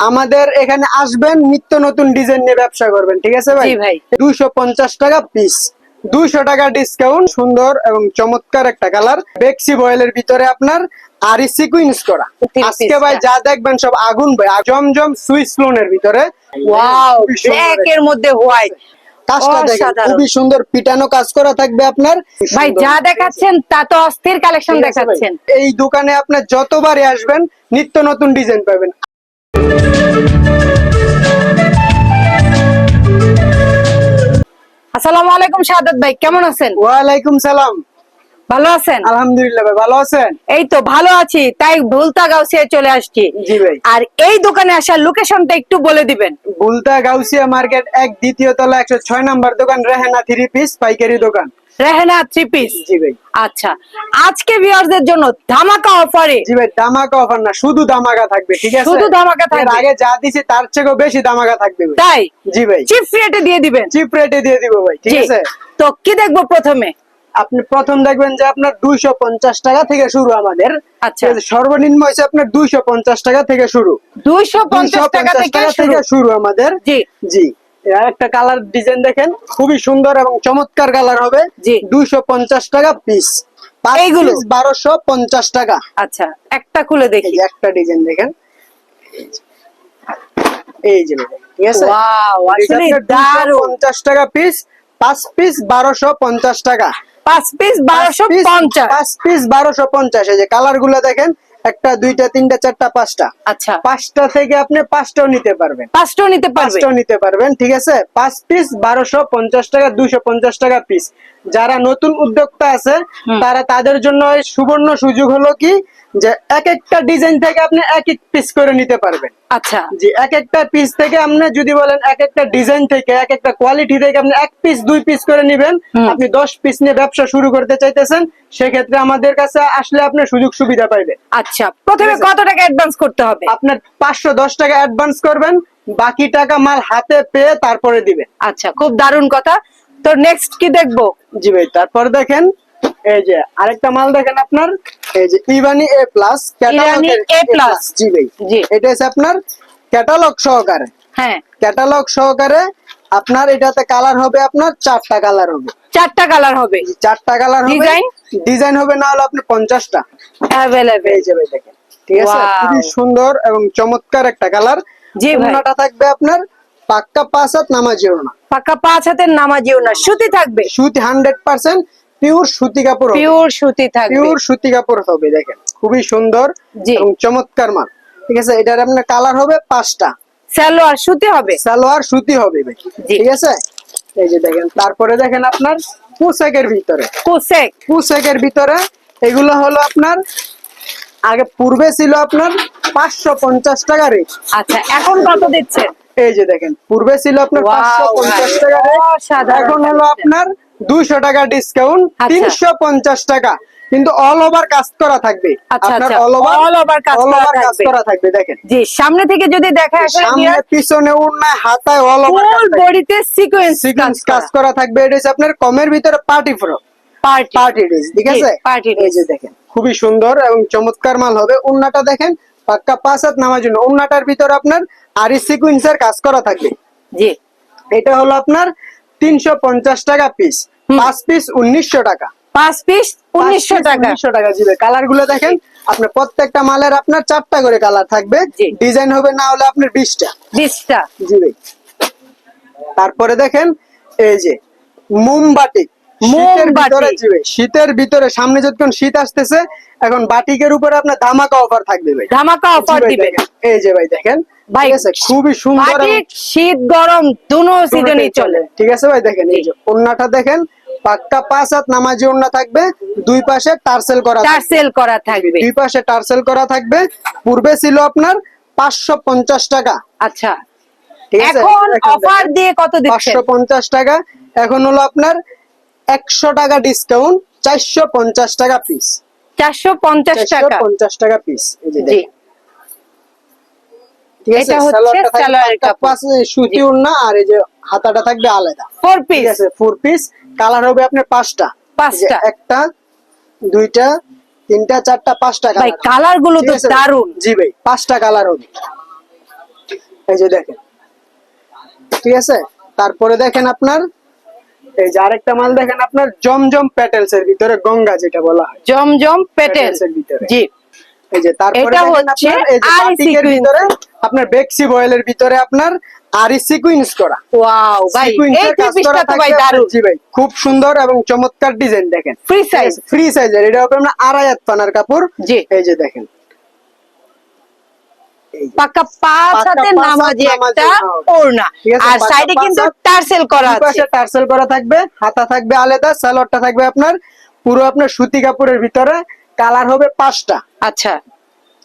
আমাদের এখানে আসবেন নিত্য নতুন ডিজাইন নিয়ে ব্যবসা করবেন ঠিক আছে ভাই? ভাই। দুইশো পঞ্চাশ টাকা পিস দুইশো টাকা ডিসকাউন্ট সুন্দর এবং চমৎকার একটা কালার বেক্সি বয়েলের ভিতরে আপনার আরি সিকুইন্স করা। আজকে ভাই যা দেখবেন সব আগুন ভাই জমজম সুইস লোনের ভিতরে। ওয়াও ব্ল্যাক এর মধ্যে হোয়াইট কাজটা দেখেন। খুবই সুন্দর পিটানো কাজ করা থাকবে আপনার। ভাই যা দেখাচ্ছেন তা তো অস্থির কালেকশন? দেখাচ্ছেন। এই দোকানে আপনার যতবারই আসবেন নিত্য নতুন ডিজাইন পাবেন। আসসালামু আলাইকুম শাহাদাত ভাই কেমন আছেন? ওয়ালাইকুম সালাম। ভালো আছেন? আলহামদুলিল্লাহ ভাই ভালো আছেন? এই তো ভালো আছি তাই ভুলতা গাউসিয়া চলে আসছি। জি ভাই। আর এই দোকানে আসার লোকেশনটা একটু বলে দিবেন। ভুলতা গাউসিয়া মার্কেট এক দ্বিতীয় তলা একশো ছয় নম্বর দোকান রেহেনা থ্রি পিস পাইকারি দোকান। রেহেনা থ্রি পিস জি ভাই। আচ্ছা আজকে ভিউয়ারদের জন্য ধামাকা অফারে জি ভাই দামাকা অফার না শুধু দামাকা থাকবে ঠিক আছে? শুধু ধামাকা থাকবে। আগে যা দিছি তার থেকেও বেশি দামাকা থাকবে তাই? জি ভাই। চিপ রেটে দিয়ে দিবেন। চিপ রেটে দিয়ে দিব ভাই ঠিক আছে? তো কি দেখব প্রথমে? আপনি প্রথম দেখবেন যে আপনার দুইশো পঞ্চাশ টাকা থেকে শুরু আমাদের। আচ্ছা। সর্বনিম্ন হয়েছে আপনার দুইশো পঞ্চাশ টাকা থেকে শুরু। দুইশো পঞ্চাশ 250 টাকা থেকে শুরু আমাদের। জি। জি। একটা কালার ডিজাইন দেখেন খুবই সুন্দর এবং চমৎকার কালার হবে। জি। দুইশো পঞ্চাশ টাকা পিস এইগুলো? বারোশো পঞ্চাশ টাকা। আচ্ছা একটা খুলে দেখি। একটা ডিজাইন দেখেন। এই যে ঠিক আছে? পঞ্চাশ টাকা পিস পাঁচ পিস বারোশো পঞ্চাশ টাকা। পাঁচ পিস বারোশো পঞ্চাশ। পাঁচ পিস বারোশো পঞ্চাশ। এই যে কালারগুলো দেখেন একটা দুইটা তিনটা চারটা পাঁচটা। আচ্ছা। পাঁচটা থেকে আপনি পাঁচটাও নিতে পারবেন। পাঁচটাও নিতে পাঁচটাও নিতে পারবেন ঠিক আছে? পাঁচ পিস বারোশো পঞ্চাশ টাকা দুইশো পঞ্চাশ টাকা পিস যারা নতুন উদ্যোক্তা আছে তারা তাদের জন্য সুবর্ণ সুযোগ হলো কি যে এক একটা ডিজাইন থেকে আপনি এক এক পিস করে নিতে পারবেন। আচ্ছা। জি এক একটা পিস থেকে আপনি যদি বলেন এক একটা ডিজাইন থেকে এক একটা কোয়ালিটি থেকে আপনি এক পিস দুই পিস করে নিবেন আপনি দশ পিস নিয়ে ব্যবসা শুরু করতে চাইতেছেন সেক্ষেত্রে আমাদের কাছে আসলে আপনি সুযোগ সুবিধা পাইবেন আচ্ছা প্রথমে কত টাকা অ্যাডভান্স করতে হবে? আপনার পাঁচশো দশ টাকা অ্যাডভান্স করবেন বাকি টাকা মাল হাতে পেয়ে তারপরে দিবেন। আচ্ছা খুব দারুণ কথা। তো নেক্সট কি দেখব? জি ভাই তারপর দেখেন এই যে আরেকটা মাল দেখেন আপনার এই যে ইবানি এ প্লাস ইরানি A plus। জি ভাই। জি। এটা হচ্ছে আপনার ক্যাটালগ সহকারে। হ্যাঁ। ক্যাটালগ সহকারে আপনার এটাতে কালার হবে আপনার চারটা কালার হবে। চারটা কালার হবে। চারটা কালার হবে। Design? ডিজাইন হবে না হলে আপনি পঞ্চাশটা। অ্যাভেলেবেল এই যে ভাই দেখেন ঠিক আছে. খুবই সুন্দর এবং চমৎকার একটা কালার যে। থাকবে আপনার পাক্কা পাঁচ হাত নামাজি ওড়না পাকা পাঁচ হাতের নামাজিও না সুতি থাকবে। সুতি হান্ড্রেড পার্সেন্ট পিওর সুতি কাপড় পিওর সুতি থাকবে। পিওর সুতি কাপড় হবে দেখেন খুবই সুন্দর। এবং চমৎকার মাল। ঠিক আছে এটার আপনার কালার হবে পাঁচটা। সালোয়ার সুতি হবে। সালোয়ার সুতি হবে ঠিক আছে? এই যে দেখেন তারপরে দেখেন আপনার পোশাকের ভিতরে। কুসেক পোশাকের ভিতরে এগুলো হলো আপনার আগে পূর্বে ছিল আপনার পাঁচশো পঞ্চাশ টাকা রেট। আচ্ছা এখন কত দিচ্ছেন? এই যে দেখেন পূর্বে ছিল আপনার পাঁচশো পঞ্চাশ টাকা এখন হলো আপনার দুইশো টাকা ডিসকাউন্ট আচ্ছা। তিনশো পঞ্চাশ টাকা। কিন্তু অল ওভার কাজ করা থাকবে। আপনার অল ওভার all over কাজ অল ওভার কাজ করা থাকবে দেখেন। জি সামনে থেকে যদি দেখা আসলে সামনে পিছনে হাতায় অল ওভার ফুল বডিতে সিকোয়েন্স সিকোয়েন্স কাজ করা। থাকবে। এটা আপনার কমের ভিতরে party frock party party dress ঠিক আছে? দেখেন খুবই সুন্দর এবং চমৎকার মাল হবে। উন্নাটা দেখেন পাক্কা পাঁচ হাত নামার জন্য। উন্নাটার ভিতরে আপনার আরি সিকুয়েন্সের কাজ করা থাকবে জি। এটা হলো আপনার তিনশো পঞ্চাশ টাকা পিস পাঁচ পিস উনিশশো টাকা। পাঁচ পিস উনিশশো টাকা। উনিশশো টাকা জিবে। কালারগুলো দেখেন আপনার প্রত্যেকটা মালের আপনার চারটা করে কালার থাকবে। ডিজাইন হবে না হলে আপনার বিশটা। বিশটা। জি ভাই তারপরে দেখেন এই যে মোমবাটি শীতের ভিতরে সামনে যতক্ষণ শীত আসতেছে এখন বাটিকের উপরে আপনার ধামাকা অফার থাকবে ভাই। ধামাকা অফার দিবে। এই যে ভাই দেখেন ভাই, খুবই সুন্দর শীত গরম দুনো সিজনই চলে। ঠিক আছে ভাই দেখেন এই যে ওন্নাটা দেখেন পাক্কা পাঁচ হাত নামাজি ওন্না থাকবে দুই পাশে টার্সেল করা টার্সেল করা থাকবে। দুই পাশে টার্সেল করা থাকবে। পূর্বে ছিল আপনার পাঁচশো পঞ্চাশ টাকা। আচ্ছা। ঠিক আছে? এখন অফার দিয়ে কত দিচ্ছেন? পাঁচশো পঞ্চাশ টাকা। এখন হলো আপনার একশো টাকা ডিসকাউন্ট চারশো পঞ্চাশ টাকা পিস চারশো পঞ্চাশ টাকা। পঞ্চাশ টাকা পিস জি। দেখেন। ঠিক আছে? এটা হচ্ছে সালোয়ারের কাপড়। সুতি উড়না আর এই যে হাতাটা থাকবে আলাদা। ফোর পিস আছে? ফোর পিস কালার হবে আপনার পাঁচটা। পাঁচটা। একটা দুইটা তিনটা চারটা পাঁচটা ভাই কালার কালারগুলো তো দারুণ জি ভাই পাঁচটা কালার হবে। এই যে দেখেন। ঠিক আছে? তারপরে দেখেন আপনার এই যে আরেকটা মাল দেখেন আপনার জমজম প্যাটেলস এর ভিতরে গঙ্গা যেটা বলা হয়। জমজম এর ভিতরে। জি। এই যে তারপরে এটা হচ্ছে আপনার এই যে বাটিকের ভিতরে আপনার বেক্সি বয়েলের ভিতরে আপনার আরি সিকুইন্স করা। ওয়াও ভাই এই পিসটা তো ভাই দারুণ। জি ভাই খুব সুন্দর এবং চমৎকার ডিজাইন দেখেন। ফ্রি সাইজ ফ্রি সাইজের এটা হবে আপনার আড়াই হাত পানার কাপড়। জি। এই যে দেখেন। পাকা পাঁচ নামাজি একটা ওড়না। ওড়না আর সাইডে কিন্তু টার্সেল করা আছে। টার্সেল করা থাকবে হাতা থাকবে আলাদা সালোয়ারটা থাকবে আপনার পুরো আপনার সুতি কাপড়ের ভিতরে কালার হবে পাঁচটা। আচ্ছা।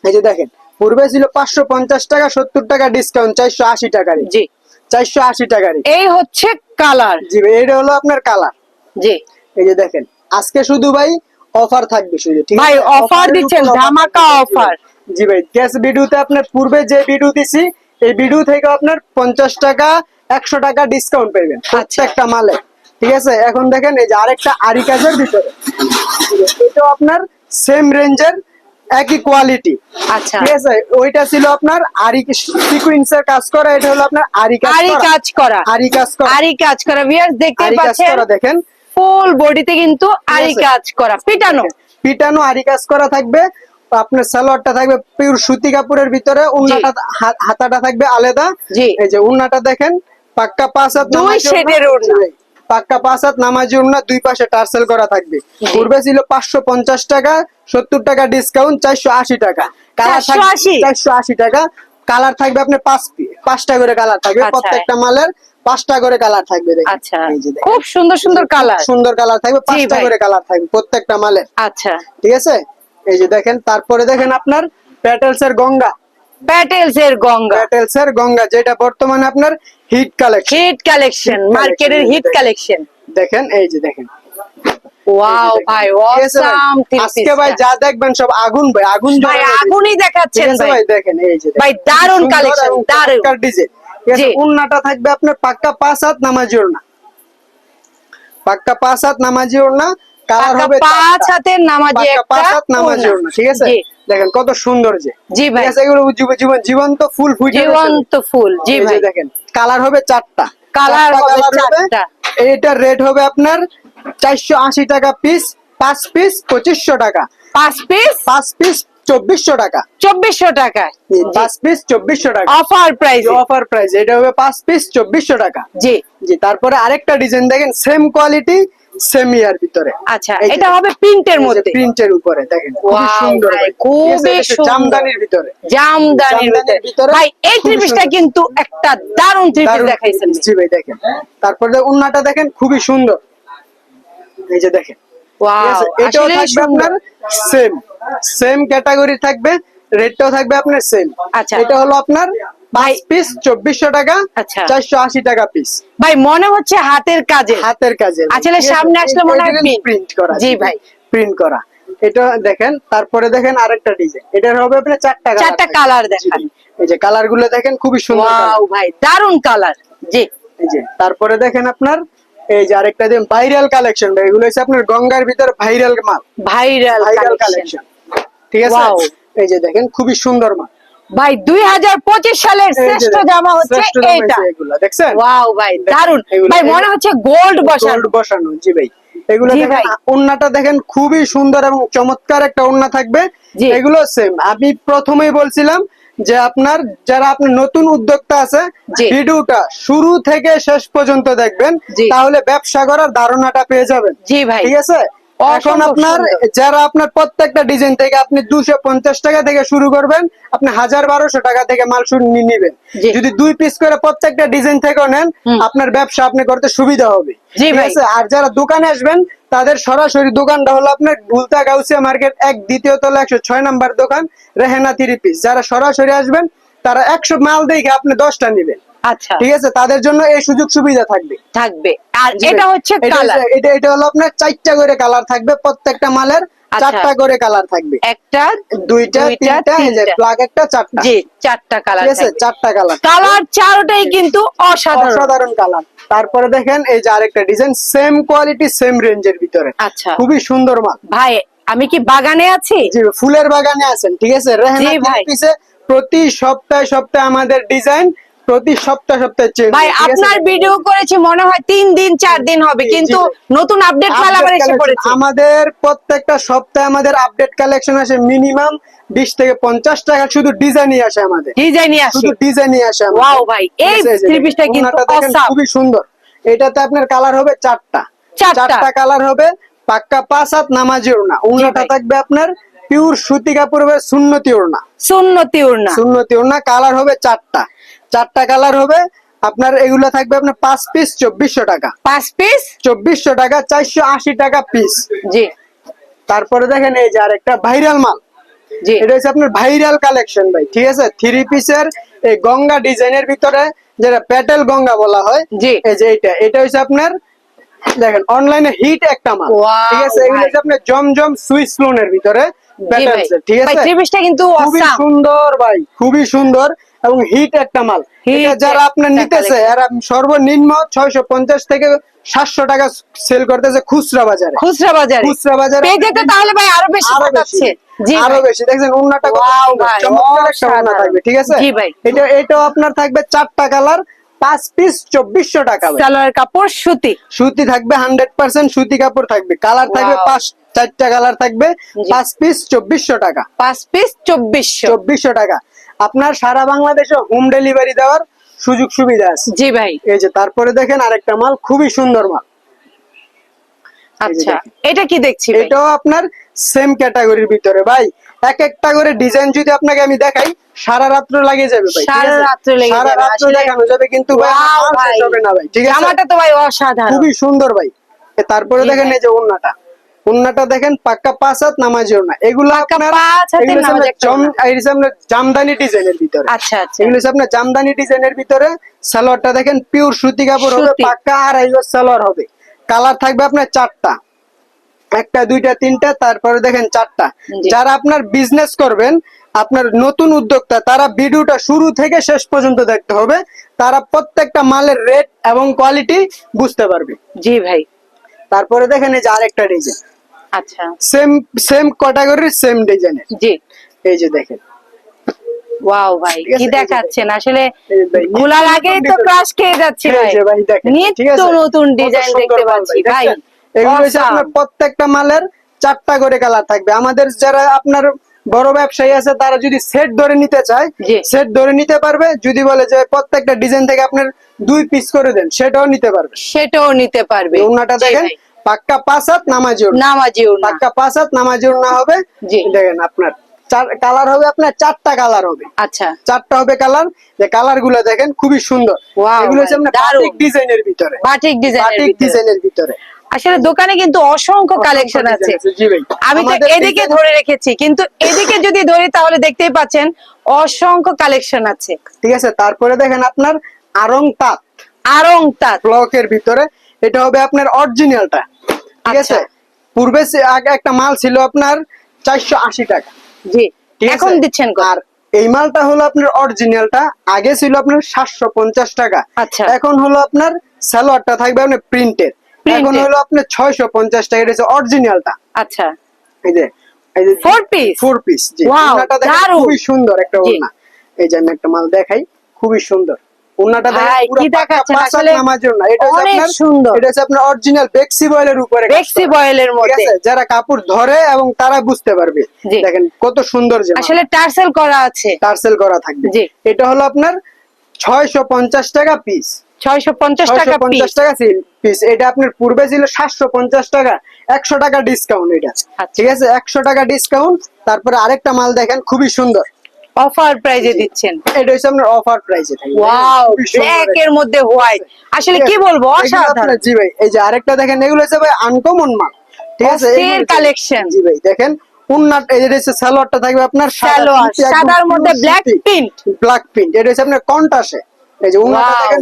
এই যে দেখেন পূর্বে ছিল পাঁচশো পঞ্চাশ টাকা সত্তর টাকা ডিসকাউন্ট চারশো আশি টাকার জি। চারশো আশি টাকার এই হচ্ছে কালার। জি এটা হলো আপনার কালার। জি। এই যে দেখেন আজকে শুধু ভাই অফার থাকবে শুধু ঠিক ভাই, Offer দিচ্ছেন, ধামাকা থাকবে। জি ভাই গ্যাস ভিডিওতে আপনার পূর্বে যে ভিডিও দিছি এই ভিডিও থেকে আপনার পঞ্চাশ টাকা একশো টাকা ডিসকাউন্ট পাবেন আচ্ছা। প্রত্যেকটা মালে। ঠিক আছে? এখন দেখেন এই যে আরেকটা আরি কাজের ভিতরে। এটাও আপনার সেম রেঞ্জের একই কোয়ালিটি আচ্ছা। ঠিক আছে? ওইটা ছিল আপনার আরি সিকুয়েন্সের কাজ করা এটা হলো আপনার আরি কাজ আরি কাজ করা। আরি কাজ করা। আরি কাজ করা। ভিউয়ার্স দেখতে পাচ্ছেন? করা দেখেন। ফুল বডিতে কিন্তু আরি কাজ করা। পিটানো। পিটানো আরি কাজ করা থাকবে। আপনার সালোয়ারটা থাকবে পিওর সুতি কাপড়ের ভিতরে উন্নাটা হাতাটা থাকবে আলাদা। এই যে উন্নাটা দেখেন পাক্কা পাঁচ হাত দুই শেডের। জি, পাক্কা পাঁচ হাত নামাজি উন্না দুই পাশে টার্সেল করা থাকবে। পূর্বে ছিল পাঁচশো পঞ্চাশ টাকা সত্তর টাকা ডিসকাউন্ট চারশো আশি টাকা। কালার 480 চারশো আশি। টাকা। কালার থাকবে আপনার পাঁচ পাঁচটা করে কালার থাকবে। আচ্ছা। প্রত্যেকটা মালের পাঁচটা করে কালার থাকবে। আচ্ছা। খুব সুন্দর সুন্দর কালার সুন্দর কালার থাকবে পাঁচটা করে কালার থাকবে প্রত্যেকটা মালের। আচ্ছা। ঠিক আছে? এই যে দেখেন তারপরে দেখেন আপনার প্যাটেলস এর গঙ্গা। প্যাটেলস এর গঙ্গা। প্যাটেলস এর গঙ্গা যেটা বর্তমানে আপনার হিট কালেকশন হিট কালেকশন মার্কেটের হিট কালেকশন দেখেন। এই যে দেখেন। ওয়াও ভাই? অসাম আজকে ভাই যা দেখবেন সব আগুন ভাই আগুন ভাই আগুনই দেখাচ্ছেন ভাই। দেখেন এই যে ভাই, ডিজাইন আছে জি। উন্নাটা থাকবে আপনার পাক্কা পাঁচ হাত নামাজি ওড়না। পাক্কা পাঁচ হাত নামাজি ওড়না কালার হবে পাঁচ। হাতের নামাজি একটা পাঁচ হাত নামাজি ঠিক আছে? দেখেন কত সুন্দর যে। জি ভাই। এগুলো জীবন জীবন্ত ফুল ফুটে জীবন্ত ফুল জি ভাই। দেখেন কালার হবে চারটা। চারটা হবে চারটা। রেট হবে আপনার চারশো আশি টাকা পিস পাঁচ পিস পঁচিশশো টাকা। পাঁচ পিস পাঁচ পিস চব্বিশশো টাকা। চব্বিশশো টাকা। পাঁচ পিস চব্বিশশো টাকা। অফার প্রাইস অফার প্রাইস এটা হবে পাঁচ পিস চব্বিশশো টাকা। জি। জি তারপরে আরেকটা ডিজাইন দেখেন সেম কোয়ালিটি সেম ইয়ার ভিতরে। আচ্ছা এটা হবে প্রিন্টের মধ্যে। প্রিন্টের উপরে দেখেন সুন্দর। খুবই। জামদানির ভিতরে। জামদানির ভাই এই খুবই থ্রি পিসটা সুন্দর। কিন্তু একটা দারুণ থ্রি পিস দেখাইছেন। জি ভাই দেখেন। তারপরে উন্নাটা দেখেন খুবই সুন্দর। এই যে দেখেন। এটাও থাকবে আপনার সেম সেম ক্যাটাগরি থাকবে রেটটাও থাকবে আপনার সেম আচ্ছা। এটা হলো আপনার ভাই পিস চব্বিশশো টাকা আচ্ছা। চারশো আশি টাকা পিস ভাই মনে হচ্ছে হাতের কাজে হাতের কাজে আসলে সামনে আসলে মনে হয় প্রিন্ট করা। জি ভাই। প্রিন্ট করা। এটা দেখেন তারপরে দেখেন আরেকটা ডিজাইন এটার হবে আপনার চারটা চারটা কালার জি দেখান। এই যে কালারগুলো দেখেন খুবই সুন্দর ভাই দারুণ কালার জি। যে তারপরে দেখেন আপনার এই যে আরেকটা দিন ভাইরাল কালেকশন ভাই এগুলো হচ্ছে আপনার গঙ্গার ভিতর ভাইরাল মাল। ভাইরাল ভাইরাল কালেকশন কালেকশন ঠিক আছে? এই যে দেখেন খুবই সুন্দর মাল। ভাই দুই হাজার পঁচিশ সালের শ্রেষ্ঠ জামা হচ্ছে এইটা। দেখছেন? ওয়াও ভাই এগুলো- ভাই মনে হচ্ছে গোল্ড বসানো গোল্ড বসানো। জি ভাই। এগুলো দেখেন ওন্নাটা দেখেন খুবই সুন্দর এবং চমৎকার একটা ওন্না থাকবে। এগুলো সেম আমি প্রথমেই বলছিলাম যে আপনার যারা আপনার নতুন উদ্যোক্তা আছে ভিডিওটা শুরু থেকে শেষ পর্যন্ত দেখবেন তাহলে ব্যবসা করার ধারণাটা পেয়ে যাবেন। জি ভাই। ঠিক আছে? এখন আপনার। যারা আপনার প্রত্যেকটা ডিজাইন থেকে আপনি দুশো পঞ্চাশ টাকা থেকে শুরু করবেন আপনি হাজার বারোশো টাকা থেকে মাল নেবেন। যদি দুই পিস করে প্রত্যেকটা ডিজাইন থেকেও নেন আপনার ব্যবসা আপনি করতে সুবিধা হবে। ঠিক আছে? আর যারা দোকানে আসবেন তাদের সরাসরি দোকানটা হলো আপনার ভুলতা গাউসিয়া মার্কেট এক দ্বিতীয় তলা একশো ছয় নাম্বার দোকান রেহেনা থ্রি পিস যারা সরাসরি আসবেন তারা একশো মাল দেখে আপনি দশটা নেবেন। আচ্ছা। ঠিক আছে তাদের জন্য এই সুযোগ সুবিধা থাকবে। থাকবে। আর এটা হচ্ছে এটা কালার এটা এটা হলো আপনার চারটা করে কালার থাকবে প্রত্যেকটা মালের আচ্ছা। চারটা করে কালার থাকবে। একটা দুইটা তিনটা। প্লাগ একটা চারটা। জি চারটা কালার ঠিক আছে চারটা কালার কালার চারটাই কিন্তু অসাধারণ। অসাধারণ কালার তারপরে দেখেন এই যে আরেকটা ডিজাইন সেম কোয়ালিটি সেম রেঞ্জের ভিতরে। আচ্ছা। খুবই সুন্দর মাল। ভাই আমি কি বাগানে আছি? জি ফুলের বাগানে আছেন ঠিক আছে? রেহেনা প্রতি সপ্তাহে সপ্তাহে আমাদের ডিজাইন প্রতি সপ্তাহ সপ্তাহে চেঞ্জ ভাই আপনার ভিডিও করেছি মনে হয় তিন দিন চার দিন হবে কিন্তু নতুন আপডেট মাল আবার এসে পড়েছে। আমাদের প্রত্যেকটা সপ্তাহে আমাদের আপডেট কালেকশন আসে মিনিমাম বিশ থেকে পঞ্চাশ টাকা শুধু ডিজাইনই আসে আমাদের। ডিজাইনই আসে। শুধু ডিজাইনই আসে। ওয়াও ভাই এই থ্রি পিসটা কিন্তু খুবই সুন্দর। এটাতে আপনার কালার হবে চারটা। চারটা। কালার হবে পাক্কা পাঁচ হাত নামাজি ওড়না। ভাই। থাকবে আপনার পিওর সুতি কাপড় হবে সুন্নতি ওড়না। সুন্নতি উড়না সুন্নতি ওড়না কালার হবে চারটা। চারটা কালার হবে। আপনার এগুলো থাকবে আপনার পাঁচ পিস চব্বিশশো টাকা। পাঁচ পিস চব্বিশশো টাকা চারশো আশি টাকা পিস জি। তারপরে দেখেন এই যে আরেকটা ভাইরাল মাল। জি। এটা হচ্ছে আপনার ভাইরাল কালেকশন ভাই ঠিক আছে? থ্রি পিসের এই গঙ্গা ডিজাইনের ভিতরে যেটা প্যাটেল গঙ্গা বলা হয় জি। এই যে এটা এটা হচ্ছে আপনার দেখেন অনলাইনে হিট একটা মাল। ঠিক আছে? এগুলো হচ্ছে আপনার জমজম সুইস লোনের ভিতরে ঠিক আছে? কিন্তু খুবই সুন্দর ভাই খুবই সুন্দর। এবং হিট একটা মাল। যারা আপনার নিতেছে এরা সর্বনিম্ন ছয়শো পঞ্চাশ থেকে সাতশো টাকা সেল করতেছে খুচরা বাজারে। খুচরা বাজারে। খুচরা বাজারে তাহলে ভাই আরও বেশি আরও পাঠাচ্ছে। বেশি আরও বেশি। দেখছেন উন্নাটা কত Wow, সুন্দর, ভাই, চমৎকার একটা উন্না থাকবে ঠিক আছে? এটা এটাও আপনার থাকবে চারটা কালার পাঁচ পিস চব্বিশশো টাকা। সালোয়ার কাপড় সুতি। সুতি থাকবে হান্ড্রেড পার্সেন্ট সুতি কাপড় থাকবে। কালার থাকবে পাঁচ চারটা কালার থাকবে পাঁচ পিস চব্বিশশো টাকা। পাঁচ পিস চব্বিশশো। চব্বিশশো টাকা। আপনার সারা বাংলাদেশে হোম ডেলিভারি দেওয়ার সুযোগ সুবিধা আছে। জি ভাই। এই যে তারপরে দেখেন আরেকটা মাল খুবই সুন্দর মাল। আচ্ছা এটা কি দেখছি এটাও আপনার সেম ক্যাটাগরির ভিতরে ভাই। এক একটা করে ডিজাইন যদি আপনাকে আমি দেখাই সারা রাত্র লাগে যাবে ভাই সারা রাত্র লেগে সারা রাত্র দেখানো যাবে কিন্তু ভাই আমার। হবে না ভাই ঠিক আছে? জামাটা তো ভাই অসাধারণ। খুবই সুন্দর ভাই। তারপরে দেখেন এই যে ওন্নাটা ওন্নাটা দেখেন পাক্কা পাঁচ হাত নামাজি ওন্না এগুলো আপনার জামদানি ডিজাইনের ভিতরে। আচ্ছা আচ্ছা। এগুলো হচ্ছে আপনার জামদানি ডিজাইনের ভিতরে। সালোয়ারটা দেখেন পিওর সুতি কাপড় হবে পাক্কা আড়াই গজ সালোয়ার হবে। কালার থাকবে আপনার চারটা। একটা দুইটা তিনটা তারপরে দেখেন চারটা। যারা আপনার বিজনেস করবেন আপনার নতুন উদ্যোক্তা তারা ভিডিওটা শুরু থেকে শেষ পর্যন্ত দেখতে হবে। তারা প্রত্যেকটা মালের রেট এবং কোয়ালিটি বুঝতে পারবে। জি ভাই। তারপরে দেখেন এই যে আরেকটা ডিজাইন আচ্ছা। সেম সেম ক্যাটাগরির সেম ডিজাইনের জি। এই যে দেখেন। ওয়াও ভাই কি দেখাচ্ছেন? আসলে গোলা নতুন তো ক্রাশ খেয়ে যাচ্ছে ভাই। নিত্য নতুন ডিজাইন দেখতে পাচ্ছি ভাই। এগুলো হচ্ছে আপনার প্রত্যেকটা মালের চারটা করে কালার থাকবে। আমাদের যারা আপনার বড় ব্যবসায়ী আছে তারা যদি সেট ধরে নিতে চায় সেট ধরে নিতে পারবে। যদি বলে যে প্রত্যেকটা ডিজাইন থেকে আপনার দুই পিস করে দেন সেটাও নিতে পারবে। সেটাও নিতে পারবে। ওনাটা দেখেন। পাক্কা পাঁচ হাত নামাজি ওড়না। পাক্কা পাঁচ হাত নামাজি ওড়না হবে। জি। দেখেন আপনার চার কালার হবে আপনার চারটা কালার হবে। আচ্ছা। চারটা হবে কালার। যে কালারগুলো দেখেন খুবই সুন্দর। এগুলো হচ্ছে আপনার বাটিক ডিজাইনের ভিতরে। বাটিক ডিজাইনের বাটিক ডিজাইনের ভিতরে। আসলে দোকানে কিন্তু অসংখ্য কালেকশন আছে। আমি তো এদিকে ধরে রেখেছি কিন্তু এদিকে যদি ধরি তাহলে দেখতেই পাচ্ছেন অসংখ্য কালেকশন আছে। ঠিক আছে তারপরে দেখেন আপনার আরং তাঁত। আরং তাঁত। ব্লকের ভিতরে। এটা হবে আপনার অরিজিনালটা ঠিক আচ্ছা। আছে পূর্বে আগে একটা মাল ছিল আপনার চারশো আশি টাকা। জি। এখন দিচ্ছেন আর এই মালটা হলো আপনার অরিজিনালটা আগে ছিল আপনার সাতশো পঞ্চাশ টাকা। আচ্ছা। এখন হলো আপনার সালোয়ারটা থাকবে আপনার প্রিন্টের এখন হলো আপনার ছয়শো পঞ্চাশ টাকা। এটা হচ্ছে অরিজিনালটা আচ্ছা। এই যে এই যে ফোর পিস ফোর পিস জি। খুবই সুন্দর একটা। ওনা এই যে আমি একটা মাল দেখাই খুবই সুন্দর। ওনাটা দেখেন ভাই, পুরো কি পাকা দেখাচ্ছেন? আসলে এটা অনেক সুন্দর। এটা হচ্ছে আপনার অরিজিনাল বেক্সি বয়েলের উপরে বেক্সি বয়েলের মধ্যে। যারা কাপড় ধরে এবং তারা বুঝতে পারবে। দেখেন কত সুন্দর আসলে টার্সেল করা আছে। টার্সেল করা থাকবে। এটা হলো আপনার ছয়শো পঞ্চাশ টাকা পিস ছয়শো পঞ্চাশ ছয়শো টাকা পঞ্চাশ পিস টাকা পিস এটা আপনার পূর্বে ছিল সাতশো পঞ্চাশ টাকা। একশো টাকা ডিসকাউন্ট এটা। আচ্ছা। ঠিক আছে? একশো টাকা ডিসকাউন্ট তারপরে আরেকটা মাল দেখেন খুবই সুন্দর। অফার প্রাইজে দিচ্ছেন। এটা হচ্ছে আপনার অফার থাকবে ওয়াও ব্ল্যাক এর মধ্যে হোয়াইট। আসলে কি বলব অসাধারণ। জি ভাই এই যে আরেকটা দেখেন এগুলো হচ্ছে ভাই আনকমন মাল। ঠিক আছে? হচ্ছে- collection। জি ভাই দেখেন উন্নাট এই যে হচ্ছে সালোয়ারটা থাকবে আপনার সালোয়ার সাদার মধ্যে ব্ল্যাক প্রিন্ট ব্ল্যাক প্রিন্ট এটা হচ্ছে আপনার কন্টাসে এই যে উন্নাটা দেখেন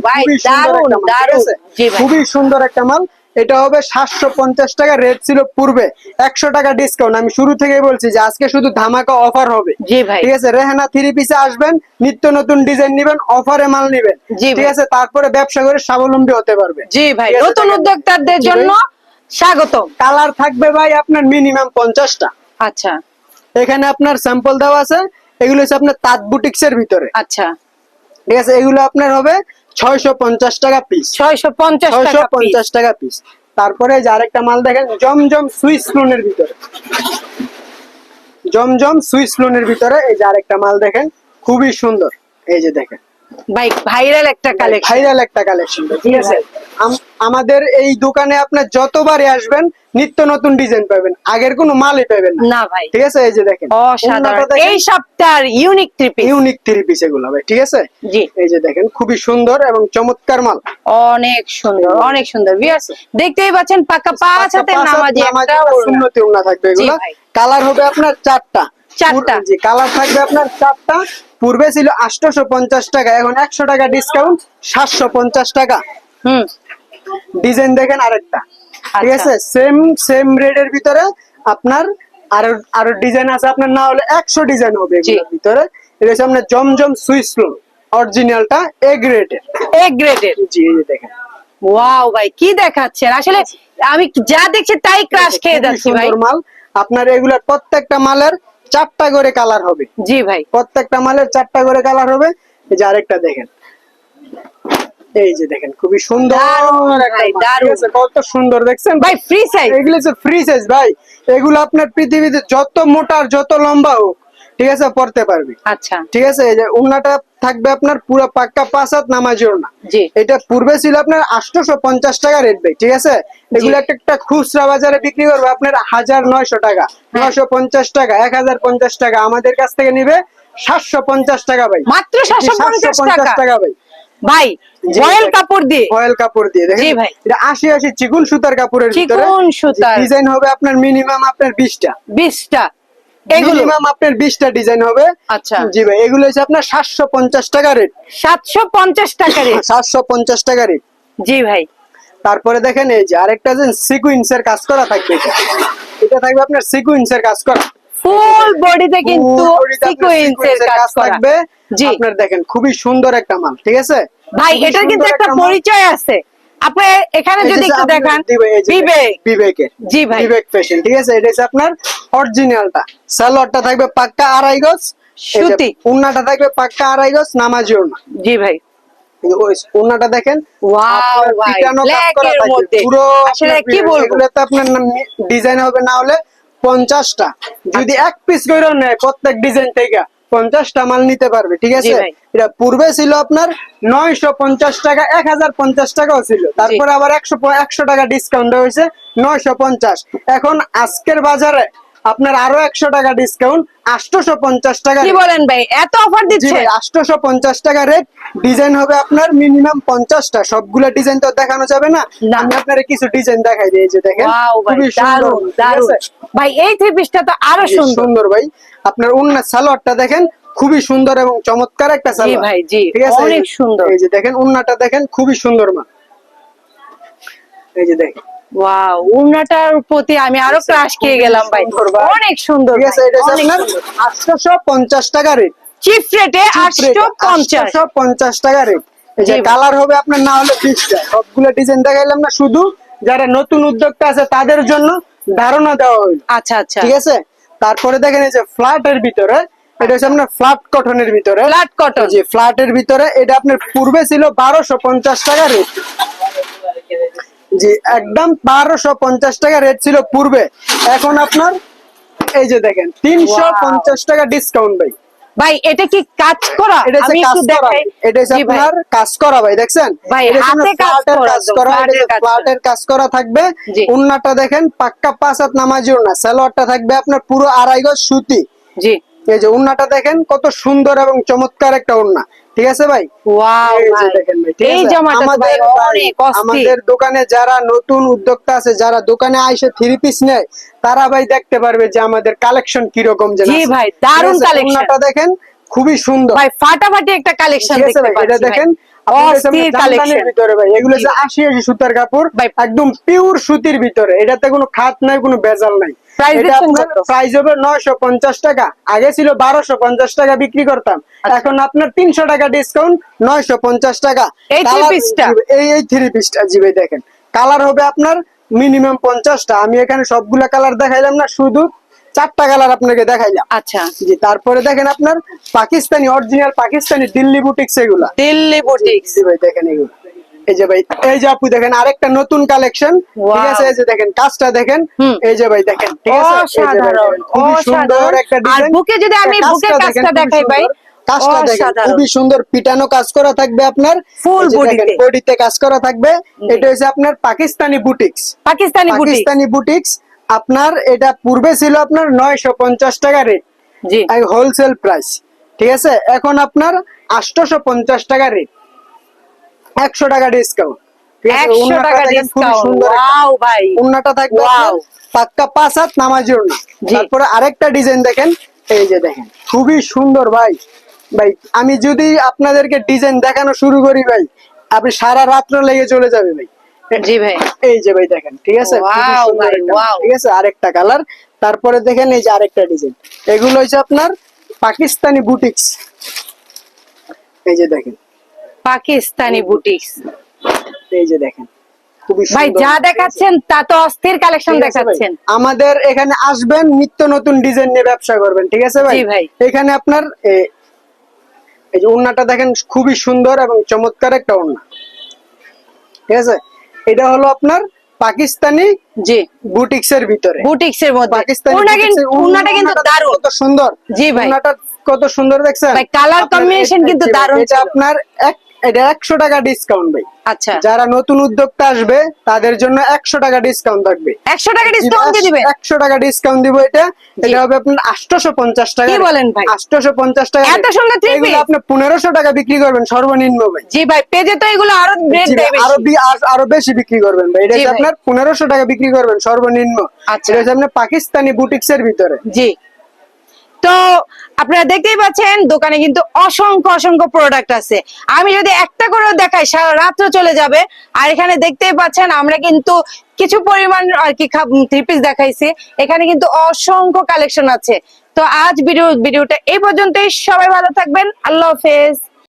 খুবই সুন্দর একটা মাল। এটা হবে সাতশো পঞ্চাশ টাকা। রেট ছিল পূর্বে একশো টাকা ডিসকাউন্ট আমি শুরু থেকেই বলছি যে আজকে শুধু ধামাকা অফার হবে। ঠিক আছে? রেহানা থ্রি পিসে আসবেন নিত্য নতুন ডিজাইন নিবেন অফারে মাল নিবেন। ঠিক আছে? তারপরে ব্যবসা করে স্বাবলম্বী হতে পারবে। জি ভাই। নতুন উদ্যোক্তাদের জন্য স্বাগত কালার থাকবে ভাই আপনার মিনিমাম পঞ্চাশটা। আচ্ছা। এখানে আপনার স্যাম্পল দেওয়া আছে। এগুলো হচ্ছে আপনার তাঁত বুটিক্স এর ভিতরে। আচ্ছা। ঠিক আছে? এগুলো আপনার হবে ছয়শো পঞ্চাশ টাকা পিস ছয়শো পঞ্চাশ টাকা পিস তারপরে যে আরেকটা মাল দেখেন জমজম সুইস লোনের ভিতরে। জমজম সুইস লোনের ভিতরে এই যে আরেকটা মাল দেখেন খুবই সুন্দর। এই যে দেখেন। ভাই ভাইরাল একটা কালেকশন ভাইরাল একটা কালেকশন ঠিক আছে? আমাদের এই দোকানে আপনার যতবারই আসবেন নিত্য নতুন ডিজাইন পাবেন। আগের কোনো মালই পাবেন না। ভাই। ঠিক আছে? এই যে দেখেন। অসাধারণ। এই সপ্তাহের ইউনিক ট্রিপি ইউনিক থ্রি পিস এগুলো ভাই ঠিক আছে? জি। এই যে দেখেন খুবই সুন্দর এবং চমৎকার মাল। অনেক সুন্দর অনেক সুন্দর। ভিউয়ার্স দেখতেই পাচ্ছেন পাকা পাঁচ হাতের নামাজি একটা। সুন্নতি ওড়না থাকবে এগুলো। কালার হবে আপনার চারটা। চারটা। জি কালার থাকবে আপনার চারটা। পূর্বে ছিল আটশোশো পঞ্চাশ টাকা এখন একশো টাকা ডিসকাউন্ট সাতশো পঞ্চাশ টাকা। হুম। ডিজাইন দেখেন আরেকটা। ঠিক আচ্ছা। আছে? সেম সেম রেডের ভিতরে আপনার আরও আরও ডিজাইন আছে। আপনার না হলে একশো ডিজাইন হবে ভিতরে। এটা হচ্ছে আপনার জমজম সুইস লোন অরিজিনালটা এ গ্রেডের এ গ্রেডের জি দেখেন। ওয়াও ভাই কি দেখাচ্ছেন? আসলে আমি যা দেখছি তাই ক্রাশ খেয়ে যাচ্ছি ভাই। সুন্দর মাল। আপনার এগুলার প্রত্যেকটা মালের চারটা করে কালার হবে। জি ভাই। প্রত্যেকটা মালের চারটা করে কালার হবে। এই যে আরেকটা দেখেন। এই যে দেখেন খুবই সুন্দর? কত সুন্দর দেখছেন? ভাই ফ্রি সাইজ এগুলো ফ্রি সাইজ ভাই এগুলো আপনার পৃথিবীতে যত মোটা আর যত লম্বা হোক ঠিক আছে পড়তে পারবে। আচ্ছা। ঠিক আছে এই যে উন্নাটা থাকবে আপনার পুরো পাক্কা পাঁচ হাত নামাজি ওড়না এটা পূর্বে ছিল আপনার আটশোশো পঞ্চাশ টাকা রেট ভাই ঠিক আছে? এগুলো একটা একটা খুচরা বাজারে বিক্রি করবে আপনার হাজার নয়শো টাকা। হ্যাঁ। নয়শো পঞ্চাশ টাকা এক হাজার পঞ্চাশ টাকা আমাদের কাছ থেকে নিবে সাতশো পঞ্চাশ টাকা ভাই। মাত্র 750 টাকা। টাকা ভাই। ভাই কাপড় দিয়ে। কাপড় দিয়ে দেখেন ভাই। এটা আশি আশি চিকুন সুতার কাপড়ের ভিতরে। চিকন সুতার। ডিজাইন হবে আপনার মিনিমাম আপনার বিশটা। বিশটা। এগুলো? মিনিমাম আপনার বিশটা ডিজাইন হবে। আচ্ছা। জি ভাই এগুলো হচ্ছে আপনার সাতশো পঞ্চাশ টাকা রেট সাতশো পঞ্চাশ টাকা রে সাতশো পঞ্চাশ টাকা রেট জি ভাই। তারপরে দেখেন এই যে আরেকটা যে সিকুইন্সের কাজ করা থাকবে এটা। এটা থাকবে আপনার সিকুইন্সের কাজ করা। ফুল বডিতে কিন্তু সিকোয়েন্সের কাজ থাকবে। জি। আপনার দেখেন খুবই সুন্দর একটা মাল ঠিক আছে? ভাই এটার কিন্তু একটা পরিচয় আছে। আপনি এখানে যদি একটু দেখান বিবেক। বিবেকের। জি ভাই। বিবেক ফ্যাশন ঠিক আছে? এটা হচ্ছে আপনার অরিজিনালটা সালোয়ারটা থাকবে পাক্কা আড়াই গজ। সুতি। উন্নাটা থাকবে পাক্কা আড়াই গজ নামাজি উন্না। জি ভাই। দেখেন ওয়াও ভাই। পুরো আসলে কি বলব? আপনার ডিজাইন হবে না হলে পঞ্চাশটা। যদি। এক পিস করে নেয় প্রত্যেক ডিজাইন থেকে পঞ্চাশটা মাল নিতে পারবে ঠিক আছে? এটা পূর্বে ছিল আপনার নয়শো পঞ্চাশ টাকা এক হাজার পঞ্চাশ টাকাও ছিল। তারপরে আবার একশো একশো টাকা ডিসকাউন্ট হয়েছে নয়শো পঞ্চাশ। এখন আজকের বাজারে আপনার আরও একশো টাকা ডিসকাউন্ট আটশোশো পঞ্চাশ টাকা কি বলেন ভাই? এত অফার দিচ্ছে? আটশোশো পঞ্চাশ টাকা রেট ডিজাইন হবে আপনার মিনিমাম পঞ্চাশটা। সবগুলা ডিজাইন তো দেখানো যাবে না। আমি আপনার কিছু ডিজাইন দেখাই যে দেখেন। ভাই খুবই সুন্দর? ভাই এই থ্রি পিসটা তো আরও সুন্দর। সুন্দর ভাই। আপনার উন্না সালোয়ারটা দেখেন খুবই সুন্দর এবং চমৎকার একটা সালোয়ার। ভাই, জি, ঠিক আছে? অনেক সুন্দর। এই যে দেখেন উন্নাটা দেখেন খুবই সুন্দর মা। এই যে দেখেন। ওয়াও প্রতি আমি আরও ক্রাশ খেয়ে গেলাম ভাই। অনেক সুন্দর ঠিক আছে এটা আপনার আটশোশো পঞ্চাশ টাকা রেট চিপ টাকা রেট এই যে কালার হবে আপনার না হলে সবগুলো ডিজাইন দেখাইলাম না শুধু যারা নতুন উদ্যোক্তা আছে তাদের জন্য ধারণা দেওয়া হইল। আচ্ছা আচ্ছা। ঠিক আছে? তারপরে দেখেন এই যে ফ্ল্যাট এর ভিতরে এটা হচ্ছে আপনার ফ্ল্যাট কটনের ভিতরে। ফ্ল্যাট কটন জি ফ্ল্যাট এর ভিতরে এটা আপনার পূর্বে ছিল বারোশো পঞ্চাশ টাকা রেট জি একদম বারোশো পঞ্চাশ টাকা রেট ছিল পূর্বে। এখন আপনার এই যে দেখেন তিনশো পঞ্চাশ টাকা ডিসকাউন্ট ভাই। ভাই এটা কি কাজ করা? এটা। আপনার কাজ করা ভাই দেখছেন? ভাই, হাতে কাজ করা কাজ একদম, করা ফ্ল্যাটের কাজ করা। ফ্ল্যাটের কাজ করা থাকবে। উন্নাটা দেখেন পাক্কা পাঁচ হাত নামাজি উন্না সালোয়ারটা থাকবে আপনার পুরো আড়াই গজ সুতি। জি। এই যে উন্নাটা দেখেন কত সুন্দর এবং চমৎকার একটা উন্না। ঠিক আছে ভাই? ওয়াও এই? জামাটা আমাদের অনেক আমাদের দোকানে যারা নতুন উদ্যোক্তা আছে যারা দোকানে আইসে থ্রি পিস নেয় তারা ভাই দেখতে পারবে যে আমাদের কালেকশন কীরকম জি ভাই। দেখেন খুবই সুন্দর। ভাই ফাটাফাটি একটা কালেকশন দেখতে এটা দেখেন এগুলো যে আশি আশি সুতার কাপড় ভাই। একদম পিওর সুতির ভিতরে এটাতে কোনো খাত নাই কোনো বেজাল নাই। আপনার প্রাইস হবে নয়শো পঞ্চাশ টাকা। আগে ছিল বারোশো পঞ্চাশ টাকা বিক্রি করতাম। আচ্ছা। এখন আপনার তিনশো টাকা ডিসকাউন্ট নয়শো পঞ্চাশ টাকা। এই three Colour- piece টা? এই এই থ্রি পিসটা জি দেখেন। কালার হবে আপনার মিনিমাম পঞ্চাশটা। আমি এখানে সবগুলা কালার দেখাইলাম না শুধু চারটা কালার আপনাকে দেখাইলাম। আচ্ছা। জি তারপরে দেখেন আপনার পাকিস্তানি অরিজিনাল পাকিস্তানি দিল্লি বুটিক্স এগুলা। দিল্লি বুটিক্স দেখেন এগুলো। এই যে ভাই এই যে আপু দেখেন আরেকটা নতুন কালেকশন ঠিক আছে এই যে দেখেন কাজটা দেখেন। এই যে ভাই দেখেন ঠিক আছে? অসাধারণ সুন্দর একটা আর বুকে যদি আমি বুকের কাজটা দেখাই ভাই কাজটা দেখেন খুবই সুন্দর পিটানো কাজ করা থাকবে আপনার। Full body তে। বডিতে কাজ করা থাকবে। এটা হচ্ছে আপনার Pakistani boutiques Pakistani boutique Pakistani boutiques আপনার এটা পূর্বে ছিল আপনার নয়শো পঞ্চাশ টাকা রেট জি। হোলসেল প্রাইস ঠিক আছে? এখন আপনার আটশোশো পঞ্চাশ টাকা রেট একশো টাকা ডিসকাউন্ট একশো টাকা ডিসকাউন্ট ওয়াও ভাই। উন্নাটা থাকবে পাক্কা পাঁচ হাত নামাজি উন্না। তারপরে আরেকটা ডিজাইন দেখেন। এই যে দেখেন খুবই সুন্দর ভাই। ভাই আমি যদি আপনাদেরকে ডিজাইন দেখানো শুরু করি ভাই আপনি সারা রাত্র লেগে চলে যাবে ভাই। জি ভাই। এই যে ভাই দেখেন ঠিক আছে. ঠিক আছে? আরেকটা কালার তারপরে দেখেন এই যে আরেকটা ডিজাইন এগুলো হচ্ছে আপনার পাকিস্তানি বুটিক্স এই যে দেখেন পাকিস্তানি বুটিক্স এই যে দেখেন ভাই। যা দেখাচ্ছেন তা তো অস্থির কালেকশন? দেখাচ্ছেন। আমাদের এখানে আসবেন নিত্য নতুন ডিজাইন নিয়ে ব্যবসা করবেন ঠিক আছে ভাই? এখানে আপনার এই যে ওড়নাটা দেখেন খুবই সুন্দর এবং চমৎকার একটা ওড়না। ঠিক আছে? এটা হলো আপনার পাকিস্তানি জি। বুটিক্স এর ভিতরে। বুটিক্স এর মধ্যে। পাকিস্তানি কিন্তু দারুণ কত সুন্দর। জি ভাই। ওড়নাটা কত সুন্দর দেখছেন? ভাই, combination এটা- কিন্তু দারুণ এটা আপনার এক এটা একশো টাকা ডিসকাউন্ট ভাই। আচ্ছা। যারা নতুন উদ্যোক্তা আসবে তাদের জন্য একশো টাকা ডিসকাউন্ট থাকবে। একশো টাকা ডিসকাউন্ট দিবেন একশো টাকা ডিসকাউন্ট দিব এটা। এটা হবে আপনার আটশোশো পঞ্চাশ টাকা। বলেন ভাই? আটশোশো পঞ্চাশ টাকা। এত সুন্দর এগুলো আপনি পনেরোশো টাকা বিক্রি করবেন সর্বনিম্ন ভাই। জি ভাই পেজে তো এগুলো আরও দেবে আরও আরও বেশি বিক্রি করবেন ভাই। এটা। আপনার পনেরোশো টাকা বিক্রি করবেন সর্বনিম্ন। আচ্ছা। এটা হচ্ছে আপনার পাকিস্তানি বুটিক্স এর ভিতরে। জি। তো আপনারা দেখতেই পাচ্ছেন, দোকানে কিন্তু অসংখ্য অসংখ্য প্রোডাক্ট আছে। আমি যদি একটা করে দেখাই, সারা রাত্র চলে যাবে। আর এখানে দেখতেই পাচ্ছেন, আমরা কিন্তু কিছু পরিমাণ আর কি থ্রি পিস দেখাইছি। এখানে কিন্তু অসংখ্য কালেকশন আছে। তো আজ ভিডিও ভিডিওটা এই পর্যন্তই। সবাই ভালো থাকবেন। আল্লাহ হাফেজ।